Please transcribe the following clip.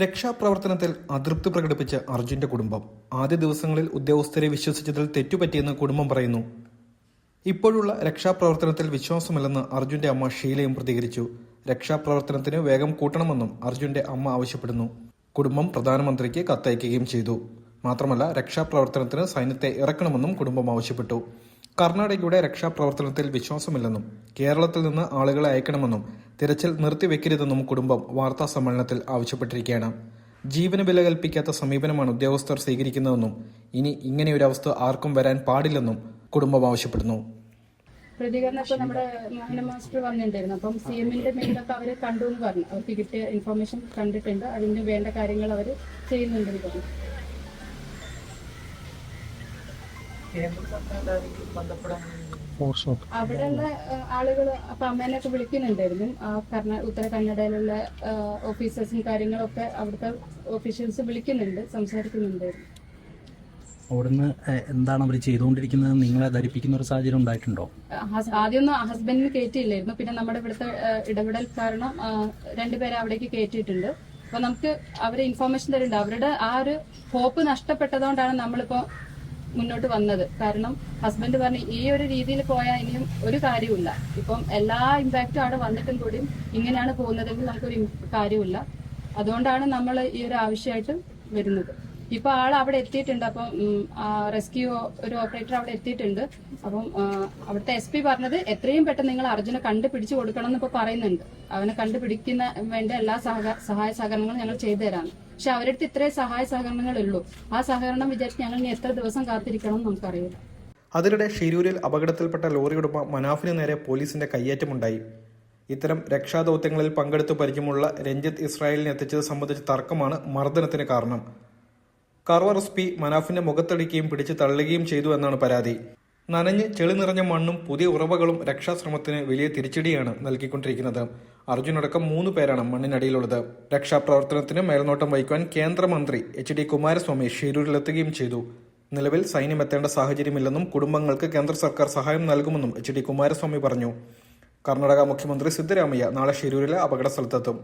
രക്ഷാപ്രവർത്തനത്തിൽ അതൃപ്തി പ്രകടിപ്പിച്ച അർജുന്റെ കുടുംബം ആദ്യ ദിവസങ്ങളിൽ ഉദ്യോഗസ്ഥരെ വിശ്വസിച്ചതിൽ തെറ്റുപറ്റിയെന്ന് കുടുംബം പറയുന്നു. ഇപ്പോഴുള്ള രക്ഷാപ്രവർത്തനത്തിൽ വിശ്വാസമില്ലെന്ന് അർജുന്റെ അമ്മ ഷീലയും പ്രതികരിച്ചു. രക്ഷാപ്രവർത്തനത്തിന് വേഗം കൂട്ടണമെന്നും അർജുന്റെ അമ്മ ആവശ്യപ്പെടുന്നു. കുടുംബം പ്രധാനമന്ത്രിക്ക് കത്തയക്കുകയും ചെയ്തു. മാത്രമല്ല രക്ഷാപ്രവർത്തനത്തിന് സൈന്യത്തെ ഇറക്കണമെന്നും കുടുംബം ആവശ്യപ്പെട്ടു. കർണാടകയുടെ രക്ഷാപ്രവർത്തനത്തിൽ വിശ്വാസമില്ലെന്നും കേരളത്തിൽ നിന്ന് ആളുകളെ അയക്കണമെന്നും തിരച്ചിൽ നിർത്തിവെക്കരുതെന്നും കുടുംബം വാർത്താ സമ്മേളനത്തിൽ ആവശ്യപ്പെട്ടിരിക്കുകയാണ്. ജീവന വില കൽപ്പിക്കാത്ത സമീപനമാണ് ഉദ്യോഗസ്ഥർ സ്വീകരിക്കുന്നതെന്നും ഇനി ഇങ്ങനെയൊരവസ്ഥ ആർക്കും വരാൻ പാടില്ലെന്നും കുടുംബം ആവശ്യപ്പെടുന്നു. പ്രതികരണം ഇപ്പൊ നമ്മുടെ മോഹന മാസ്റ്റർ വന്നിട്ടുണ്ടായിരുന്നു. അപ്പം സി എമ്മിന്റെ മേലൊക്കെ അവർ കണ്ടു എന്ന് പറഞ്ഞു. അവർക്ക് കിട്ടിയ ഇൻഫർമേഷൻ കണ്ടിട്ടുണ്ട്. അതിന് വേണ്ട കാര്യങ്ങൾ അവർ ചെയ്യുന്നുണ്ടെന്ന് പറഞ്ഞു. അവിടെയുള്ള ആളുകൾ അപ്പൊ അമ്മേനൊക്കെ വിളിക്കുന്നുണ്ടായിരുന്നു. ആ കർണാ ഉത്തര കന്നഡയിലുള്ള ഓഫീസേഴ്സും കാര്യങ്ങളൊക്കെ അവിടുത്തെ ഓഫീഷ്യൽസ് വിളിക്കുന്നുണ്ട് സംസാരിക്കുന്നുണ്ടായിരുന്നു. അവിടുന്ന് എന്താണ് അവർ ചെയ്തുകൊണ്ടിരിക്കുന്നത്? നിങ്ങളെ ധരിപ്പിക്കുന്ന ഒരു സാഹചര്യം ഉണ്ടായിട്ടുണ്ടോ? ആദ്യമൊന്നും ഹസ്ബൻഡിന് കയറ്റിയില്ലായിരുന്നു പിന്നെ നമ്മുടെ ഇവിടുത്തെ ഇടപെടൽ കാരണം രണ്ടുപേരെ അവിടേക്ക് കയറ്റിയിട്ടുണ്ട് അപ്പൊ നമുക്ക് അവരെ ഇൻഫോർമേഷൻ തരുന്നുണ്ട്. അവരുടെ ആ ഒരു ഹോപ്പ് നഷ്ടപ്പെട്ടതുകൊണ്ടാണ് നമ്മളിപ്പോ മുന്നോട്ട് വന്നത്. കാരണം ഹസ്ബൻഡ് പറഞ്ഞു ഈ ഒരു രീതിയിൽ പോയാൽ ഇനിയും ഒരു കാര്യമില്ല ഇപ്പം എല്ലാ ഇമ്പാക്റ്റും അവിടെ വന്നിട്ടും കൂടി ഇങ്ങനെയാണ് പോകുന്നതെങ്കിൽ നമുക്കൊരു കാര്യമില്ല അതുകൊണ്ടാണ് നമ്മൾ ഈ ഒരു ആവശ്യമായിട്ട് വരുന്നത്. ഇപ്പൊ ആൾ അവിടെ എത്തിയിട്ടുണ്ട്. അപ്പം റെസ്ക്യൂ ഒരു ഓപ്പറേറ്റർ അവിടെ എത്തിയിട്ടുണ്ട്. അപ്പം അവിടുത്തെ എസ് പി പറഞ്ഞത് എത്രയും പെട്ടെന്ന് നിങ്ങൾ അർജുനെ കണ്ടുപിടിച്ചു കൊടുക്കണം എന്ന് ഇപ്പൊ പറയുന്നുണ്ട്. അവനെ കണ്ടുപിടിക്കുന്ന വേണ്ട എല്ലാ സഹ സഹായ സഹകരണങ്ങളും ഞങ്ങൾ ചെയ്തു തരാം. പക്ഷെ അവരടുത്ത് ഇത്രേ സഹായ സഹകരണങ്ങളേ ഉള്ളൂ. ആ സഹകരണം വിചാരിച്ച് ഞങ്ങൾ ഇനി എത്ര ദിവസം കാത്തിരിക്കണം എന്ന് നമുക്കറിയില്ല. അതിനിടെ ഷിരൂരിൽ അപകടത്തിൽപ്പെട്ട ലോറി ഉടമ മനാഫിന് നേരെ പോലീസിന്റെ കയ്യേറ്റമുണ്ടായി. ഇത്തരം രക്ഷാദൌത്യങ്ങളിൽ പങ്കെടുത്ത് പരിചയമുള്ള രഞ്ജിത്ത് ഇസ്രായേലിനെ എത്തിച്ചത് സംബന്ധിച്ച തർക്കമാണ് മർദ്ദനത്തിന് കാരണം. കർവർ എസ് പി മനാഫിന്റെ മുഖത്തടിക്കുകയും പിടിച്ച് തള്ളുകയും ചെയ്തു എന്നാണ് പരാതി. നനഞ്ഞ് ചെളി നിറഞ്ഞ മണ്ണും പുതിയ ഉറവകളും രക്ഷാശ്രമത്തിന് വലിയ തിരിച്ചടിയാണ് നൽകിക്കൊണ്ടിരിക്കുന്നത്. അർജുനടക്കം മൂന്ന് പേരാണ് മണ്ണിനടിയിലുള്ളത്. രക്ഷാപ്രവർത്തനത്തിന് മേൽനോട്ടം വഹിക്കാൻ കേന്ദ്രമന്ത്രി എച്ച് ഡി കുമാരസ്വാമി ഷീരൂരിലെത്തുകയും ചെയ്തു. നിലവിൽ സൈന്യം എത്തേണ്ട സാഹചര്യമില്ലെന്നും കുടുംബങ്ങൾക്ക് കേന്ദ്ര സർക്കാർ സഹായം നൽകുമെന്നും എച്ച് ഡി കുമാരസ്വാമി പറഞ്ഞു. കർണാടക മുഖ്യമന്ത്രി സിദ്ധരാമയ്യ നാളെ ഷിരൂരിലെ അപകട സ്ഥലത്തെത്തും